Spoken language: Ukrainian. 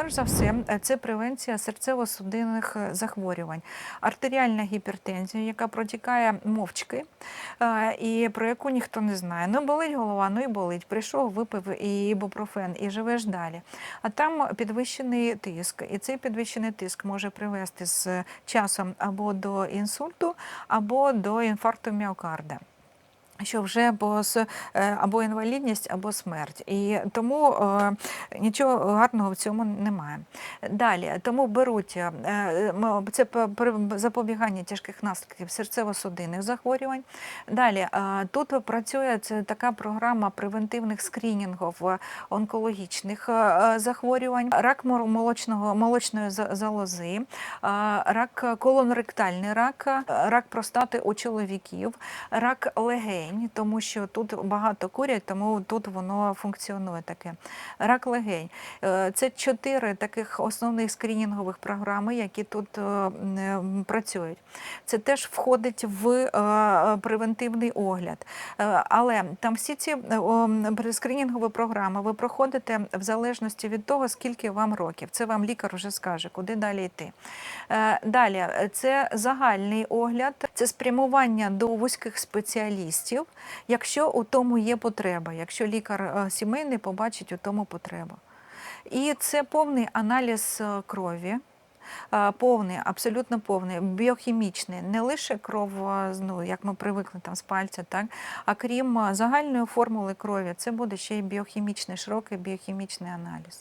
перш за все, е, це превенція серцево-судинних е, захворювань, артеріальна гіпертензія, яка протікає мовчки, е, і про яку ніхто не знає. Ну, болить голова, ну і болить. Прийшов, випив і ібупрофен, і живеш далі. А там підвищений тиск, і цей підвищений тиск може привести з часом або до інсульту, або до інфаркту міокарда. Що вже бо е, або інвалідність, або смерть, і тому е, нічого гарного в цьому немає. Далі тому беруть е, це запобігання тяжких наслідків серцево-судинних захворювань. Далі е, тут працює це така програма превентивних скринінгів е, онкологічних е, захворювань, рак молочного молочної залози, е, рак колонректальний рак, е, рак простати у чоловіків, рак легень, тому що тут багато курять, тому тут воно функціонує таке. Рак легень. Е, Це чотири таких основних скринінгових програми, які тут е, е, працюють. Це теж входить в превентивний огляд. Але там всі ці скринінгові програми ви проходите в залежності від того, скільки вам років. Це вам лікар вже скаже, куди далі йти. Далі це загальний огляд, це спрямування до вузьких спеціалістів, якщо у тому є потреба, якщо лікар е, сімейний побачить у тому потребу. І це повний аналіз е, крові. е, Повний, абсолютно повний, біохімічний, не лише кров, ну, як ми привикли там з пальця, так, а крім загальної формули крові, це буде ще й біохімічний, широкий біохімічний аналіз.